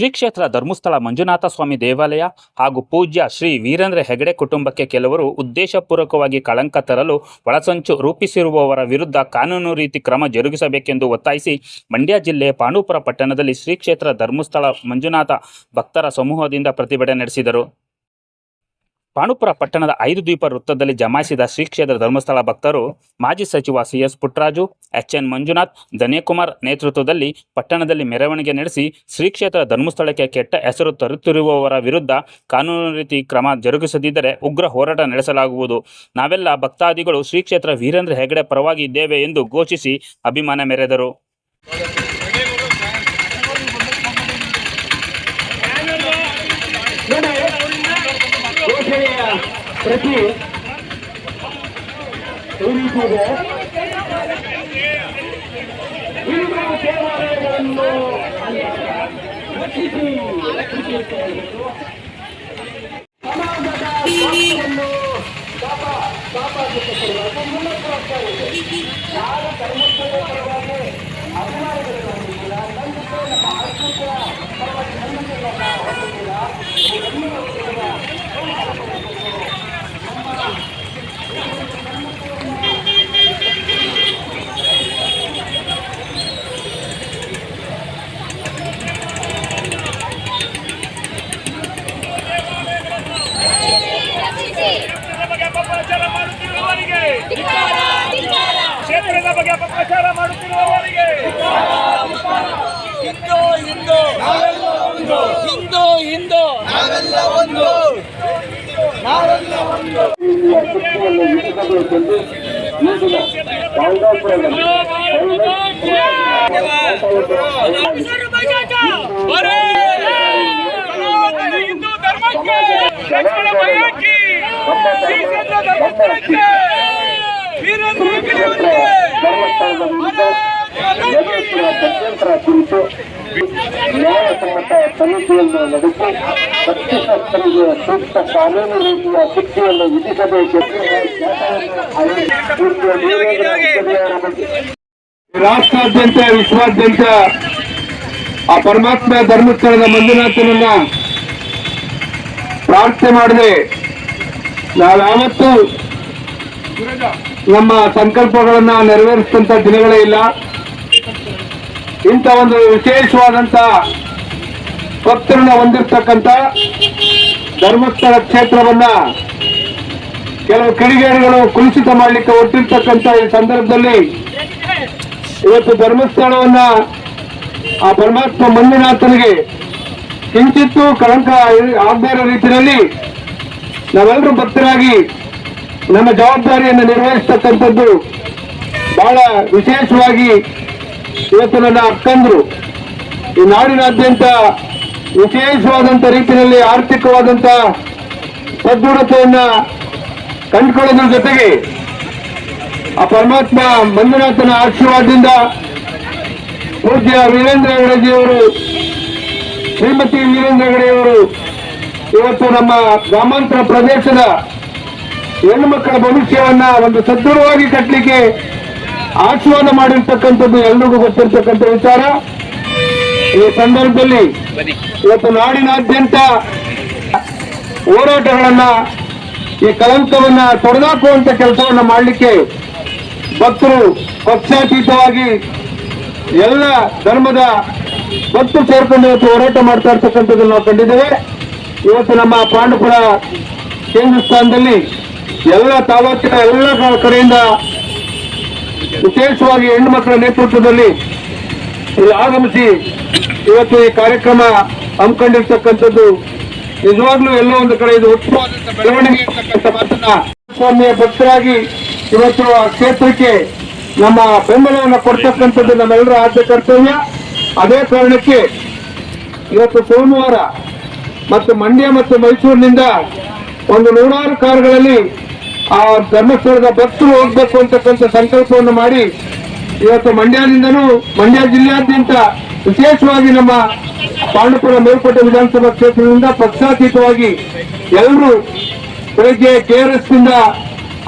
ಶ್ರೀ ಕ್ಷೇತ್ರ ಧರ್ಮಸ್ಥಳ ಮಂಜುನಾಥ ಸ್ವಾಮಿ ದೇವಾಲಯ ಹಾಗೂ ಪೂಜ್ಯ ಶ್ರೀ ವೀರೇಂದ್ರ ಹೆಗಡೆ ಕುಟುಂಬಕ್ಕೆ ಕೆಲವರು ಉದ್ದೇಶಪೂರ್ವಕವಾಗಿ ಕಳಂಕ ತರಲು ಒಳಸಂಚು ರೂಪಿಸಿರುವವರ ವಿರುದ್ಧ ಕಾನೂನು ರೀತಿ ಕ್ರಮ ಜರುಗಿಸಬೇಕೆಂದು ಒತ್ತಾಯಿಸಿ ಮಂಡ್ಯ ಜಿಲ್ಲೆ ಪಾಂಡುಪುರ ಪಟ್ಟಣದಲ್ಲಿ ಶ್ರೀ ಕ್ಷೇತ್ರ ಧರ್ಮಸ್ಥಳ ಮಂಜುನಾಥ ಭಕ್ತರ ಸಮೂಹದಿಂದ ಪ್ರತಿಭಟನೆ ನಡೆಸಿದರು. ಪಾಂಡುಪುರ ಪಟ್ಟಣದ ಐದು ದ್ವೀಪ ವೃತ್ತದಲ್ಲಿ ಜಮಾಯಿಸಿದ ಶ್ರೀ ಕ್ಷೇತ್ರ ಧರ್ಮಸ್ಥಳ ಭಕ್ತರು ಮಾಜಿ ಸಚಿವ C S Puttaraju, H N Manjunath, Dhanyakumar ನೇತೃತ್ವದಲ್ಲಿ ಪಟ್ಟಣದಲ್ಲಿ ಮೆರವಣಿಗೆ ನಡೆಸಿ ಶ್ರೀ ಕ್ಷೇತ್ರ ಧರ್ಮಸ್ಥಳಕ್ಕೆ ಕೆಟ್ಟ ಹೆಸರು ತರುತ್ತಿರುವವರ ವಿರುದ್ಧ ಕಾನೂನು ರೀತಿ ಕ್ರಮ ಜರುಗಿಸದಿದ್ದರೆ ಉಗ್ರ ಹೋರಾಟ ನಡೆಸಲಾಗುವುದು. ನಾವೆಲ್ಲ ಭಕ್ತಾದಿಗಳು ಶ್ರೀ ಕ್ಷೇತ್ರ ವೀರೇಂದ್ರ ಹೆಗಡೆ ಪರವಾಗಿ ಇದ್ದೇವೆ ಎಂದು ಘೋಷಿಸಿ ಅಭಿಮಾನ ಮೆರೆದರು. ಪ್ರತಿ ಈ ರೀತಿ ಇದೆ ಹಿಂದೂ ದೇವಾಲಯಗಳನ್ನು ಸಮಾಜದ ಮೂಲಕ ಯಾರ ಧರ್ಮಸ್ಥಳ ಪರವಾಗಿ ಅಭಿಮಾನಿಗಳು ಹೊಂದಿಲ್ಲ ಖಂಡಿತ ನಮ್ಮ ಆರ್ಥಿಕ ಪರವಾಗಿ ಸಂಬಂಧಗಳನ್ನ ಹೊಂದಿಲ್ಲ ಇವೆಲ್ಲವೂ ಕೂಡ ಕ್ಷೇತ್ರದ ಬಗ್ಗೆ ಅಪಪ್ರಚಾರ ಮಾಡುತ್ತಿರುವವರಿಗೆ. ಕ್ಷೇತ್ರದ ಬಗ್ಗೆ ಅಪಪ್ರಚಾರ ಮಾಡುತ್ತಿರುವವರಿಗೆ. ಹಿಂದೂ ಹಿಂದೂ. ಹಿಂದೂ ಹಿಂದೂ. ನಾವೆಲ್ಲ ಒಂದು. ನಾವೆಲ್ಲ ಒಂದು ಇಟ್ಟಬೇಕೆಂದು ಈಗಿನ ಪಾಂಡವಪುರದಲ್ಲಿ ಬರೇ! ಸನಾತನ ಹಿಂದೂ ಧರ್ಮಕ್ಕೆ ರಕ್ಷಣ ಬಯಕಿ ಶ್ರೀ ಕ್ಷೇತ್ರ ಧರ್ಮಸ್ಥಳಕ್ಕೆ ವೀರೇಂದ್ರ ಹೆಗ್ಗಡೆ ಅವರಿಗೆ ಧರ್ಮಸ್ಥಳದ ವಿರುದ್ಧ ಷಡ್ಯಂತ್ರ ಕುರಿತು ನ್ಯಾಯಸಮ್ಮತ ತನಿಖೆಯನ್ನು ನಡೆಸಿ ಸೂಕ್ತ ಕಾನೂನು ರೀತಿಯ ಶಿಕ್ಷೆಯನ್ನು ವಿಧಿಸಬೇಕೆಂದು ರಾಷ್ಟ್ರಾದ್ಯಂತ, ವಿಶ್ವಾದ್ಯಂತ ಆ ಪರಮಾತ್ಮ ಧರ್ಮಸ್ಥಳದ ಮಂಜುನಾಥನನ್ನ ಪ್ರಾರ್ಥನೆ ಮಾಡಿದೆ. ನಾವ್ಯಾವತ್ತೂ ನಮ್ಮ ಸಂಕಲ್ಪಗಳನ್ನ ನೆರವೇರಿಸಿದಂತ ದಿನಗಳೇ ಇಲ್ಲ. ಇಂಥ ಒಂದು ವಿಶೇಷವಾದಂತ ಭಕ್ತರನ್ನ ಹೊಂದಿರತಕ್ಕಂತ ಧರ್ಮಸ್ಥಳ ಕ್ಷೇತ್ರವನ್ನ ಕೆಲವು ಕಿಡಿಗೇಡಿಗಳು ಕುಲುಷಿತ ಮಾಡಲಿಕ್ಕೆ ಹೊಟ್ಟಿರ್ತಕ್ಕಂಥ ಈ ಸಂದರ್ಭದಲ್ಲಿ ಇವತ್ತು ಧರ್ಮಸ್ಥಳವನ್ನ ಆ ಪರಮಾತ್ಮ ಮಂಜುನಾಥನಿಗೆ ಕಿಂಚಿತ್ತು ಕಳಂಕ ಆಗದೇ ಇರೋ ರೀತಿಯಲ್ಲಿ ನಾವೆಲ್ಲರೂ ಭಕ್ತರಾಗಿ ನಮ್ಮ ಜವಾಬ್ದಾರಿಯನ್ನು ನಿರ್ವಹಿಸ್ತಕ್ಕಂಥದ್ದು ಬಹಳ ವಿಶೇಷವಾಗಿ ಇವತ್ತು ನನ್ನ ಅಕ್ಕಂದ್ರು. ಈ ನಾಡಿನಾದ್ಯಂತ ವಿಶೇಷವಾದಂಥ ರೀತಿಯಲ್ಲಿ ಆರ್ಥಿಕವಾದಂಥ ಸದೃಢತೆಯನ್ನು ಕಂಡುಕೊಳ್ಳೋದ್ರ ಜೊತೆಗೆ ಆ ಪರಮಾತ್ಮ ಮಂಜುನಾಥನ ಆಶೀರ್ವಾದದಿಂದ ಪೂಜ್ಯ ವೀರೇಂದ್ರ ಹೆಗಡೆಜಿಯವರು, ಶ್ರೀಮತಿ ವೀರೇಂದ್ರ ಹೆಗಡೆಯವರು ಇವತ್ತು ನಮ್ಮ ಗ್ರಾಮಾಂತರ ಪ್ರದೇಶದ ಹೆಣ್ಣು ಮಕ್ಕಳ ಭವಿಷ್ಯವನ್ನ ಒಂದು ಸದೃಢವಾಗಿ ಕಟ್ಟಲಿಕ್ಕೆ ಆಶೀರ್ವಾದ ಮಾಡಿರ್ತಕ್ಕಂಥದ್ದು ಎಲ್ರಿಗೂ ಗೊತ್ತಿರ್ತಕ್ಕಂಥ ವಿಚಾರ. ಈ ಸಂದರ್ಭದಲ್ಲಿ ಇವತ್ತು ನಾಡಿನಾದ್ಯಂತ ಹೋರಾಟಗಳನ್ನ ಈ ಕಳಂಕವನ್ನ ತೊಡೆದಾಕುವಂತ ಕೆಲಸವನ್ನ ಮಾಡಲಿಕ್ಕೆ ಭಕ್ತರು ಪಕ್ಷಾತೀತವಾಗಿ ಎಲ್ಲ ಧರ್ಮದ ಭಕ್ತರು ಸೇರ್ಕೊಂಡು ಇವತ್ತು ಹೋರಾಟ ಮಾಡ್ತಾ ಇರ್ತಕ್ಕಂಥದ್ದನ್ನು ನಾವು ಕಂಡಿದ್ದೇವೆ. ಇವತ್ತು ನಮ್ಮ ಪಾಂಡಪುರ ಕೇಂದ್ರ ಸ್ಥಾನದಲ್ಲಿ ಎಲ್ಲ ತಾಲೂಕಿನ ಎಲ್ಲ ಕಡೆಯಿಂದ ವಿಶೇಷವಾಗಿ ಹೆಣ್ಣು ಮಕ್ಕಳ ನೇತೃತ್ವದಲ್ಲಿ ಇಲ್ಲಿ ಆಗಮಿಸಿ ಇವತ್ತು ಈ ಕಾರ್ಯಕ್ರಮ ಹಮ್ಮಿಕೊಂಡಿರ್ತಕ್ಕಂಥದ್ದು. ನಿಜವಾಗ್ಲೂ ಎಲ್ಲೋ ಒಂದು ಕಡೆ ಇದು ಉತ್ತಮವಾದಂತ ಮಾತನ್ನ ಭಕ್ತರಾಗಿ ಇವತ್ತು ಆ ಕ್ಷೇತ್ರಕ್ಕೆ ನಮ್ಮ ಬೆಂಬಲವನ್ನು ಕೊಡ್ತಕ್ಕಂಥದ್ದು ನಮ್ಮೆಲ್ಲರ ಆದ್ಯ ಕರ್ತವ್ಯ. ಅದೇ ಕಾರಣಕ್ಕೆ ಇವತ್ತು ಸೋಮವಾರ ಮತ್ತು ಮಂಡ್ಯ ಮತ್ತು ಮೈಸೂರಿನಿಂದ ಒಂದು ನೂರಾರು ಕಾರುಗಳಲ್ಲಿ ಆ ಧರ್ಮಸ್ಥಳದ ಭಕ್ತರು ಹೋಗ್ಬೇಕು ಅಂತಕ್ಕಂಥ ಸಂಕಲ್ಪವನ್ನು ಮಾಡಿ ಇವತ್ತು ಮಂಡ್ಯದಿಂದನೂ, ಮಂಡ್ಯ ಜಿಲ್ಲೆಯಾದ್ಯಂತ ವಿಶೇಷವಾಗಿ ನಮ್ಮ ಪಾಂಡುಪುರ ಮೇಲ್ಕೋಟೆ ವಿಧಾನಸಭಾ ಕ್ಷೇತ್ರದಿಂದ ಪಕ್ಷಾತೀತವಾಗಿ ಎಲ್ಲರೂ ಬೆಳಗ್ಗೆ ಕೆ ಆರ್ ಎಸ್ನಿಂದ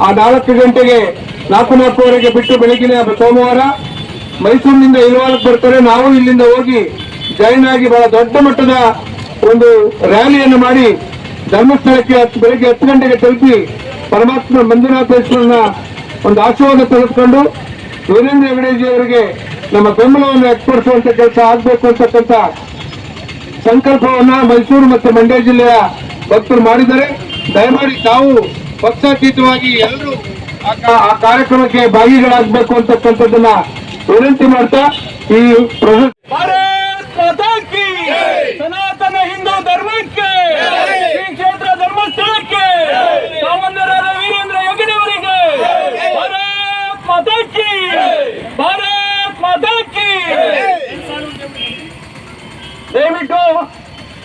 ಆ ನಾಲ್ಕು ಗಂಟೆಗೆ ನಾಲ್ಕು ನಾಲ್ಕುವರೆಗೆ ಬಿಟ್ಟು ಬೆಳಗಿನ ಸೋಮವಾರ ಮೈಸೂರಿನಿಂದ ಇಲ್ವಾಳಕ್ಕೆ ಬರ್ತಾರೆ. ನಾವು ಇಲ್ಲಿಂದ ಹೋಗಿ ಜಾಯಿನ್ ಆಗಿ ಬಹಳ ದೊಡ್ಡ ಮಟ್ಟದ ಒಂದು ರ್ಯಾಲಿಯನ್ನು ಮಾಡಿ ಧರ್ಮಸ್ಥಳಕ್ಕೆ ಹತ್ತು ಬೆಳಿಗ್ಗೆ ಹತ್ತು ಗಂಟೆಗೆ ತಲುಪಿ ಪರಮಾತ್ಮ ಮಂಜುನಾಥೇಶ್ವರನ ಒಂದು ಆಶೀರ್ವಾದ ತೆಗೆದುಕೊಂಡು ವೀರೇಂದ್ರ ಹೆಗಡೆಜಿಯವರಿಗೆ ನಮ್ಮ ಬೆಂಬಲವನ್ನು ವ್ಯಕ್ತಪಡಿಸುವಂತ ಕೆಲಸ ಆಗಬೇಕು ಅಂತಕ್ಕಂಥ ಸಂಕಲ್ಪವನ್ನ ಮೈಸೂರು ಮತ್ತು ಮಂಡ್ಯ ಜಿಲ್ಲೆಯ ಭಕ್ತರು ಮಾಡಿದ್ದಾರೆ. ದಯಮಾಡಿ ತಾವು ಪಕ್ಷಾತೀತವಾಗಿ ಎಲ್ಲರೂ ಆ ಕಾರ್ಯಕ್ರಮಕ್ಕೆ ಭಾಗಿಗಳಾಗಬೇಕು ಅಂತಕ್ಕಂಥದ್ದನ್ನ ವಿನಂತಿ ಮಾಡ್ತಾ ಈ ಸನಾತನ ಹಿಂದೂ ಧರ್ಮಕ್ಕೆ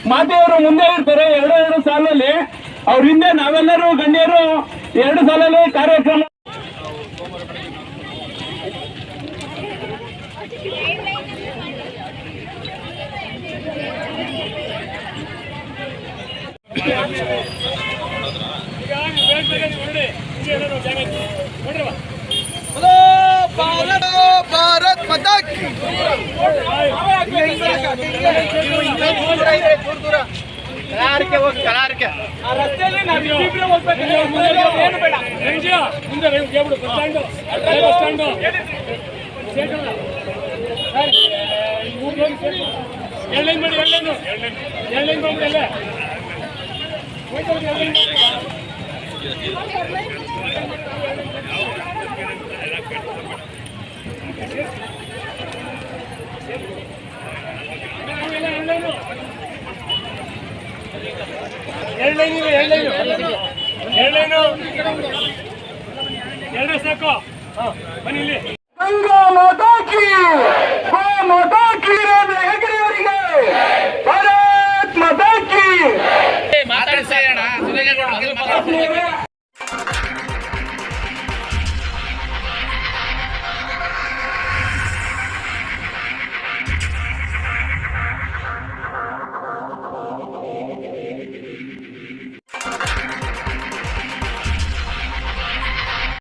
ಮಾತೆಯವರು ಮುಂದೆ ಇರ್ತಾರೆ. ಎರಡು ಎರಡು ಸಾಲಲ್ಲಿ ಅವ್ರ ಹಿಂದೆ ನಾವೆಲ್ಲರೂ ಗಣ್ಯರು ಎರಡು ಸಾಲಲ್ಲಿ ಕಾರ್ಯಕ್ರಮ ಭಾರತ್ ಮಾತಾ ಕಿ ಆ ರಸ್ತೆಯಲ್ಲಿ ನಾವು ಇಬ್ಬಿಬ್ರೇ ಹೋಗ್ಬೇಕಂದ್ರೆ ಮುಂದೆ ಹೋಗೋದು ಏನು ಬೇಡ. ಮುಂದೆ ಹೇಳ್ಬಿಡು ಬಸ್ ಸ್ಟ್ಯಾಂಡು ಬಸ್ ಸ್ಟ್ಯಾಂಡು. ಮಾಡಿ ಅಲ್ಲೇ. ಏರ್ಲೈನ್ ಇದೆ ಎರಡು ಲೈನ್ ಎರಡು ಲೈನು ಎರಡು ಎರಡು ಸಾಕು. ಬನ್ನಿ ಇಲ್ಲಿ. ಗಂಗಾ ಮಾತಾ ಕಿ ಗೋ ಮಾತಾ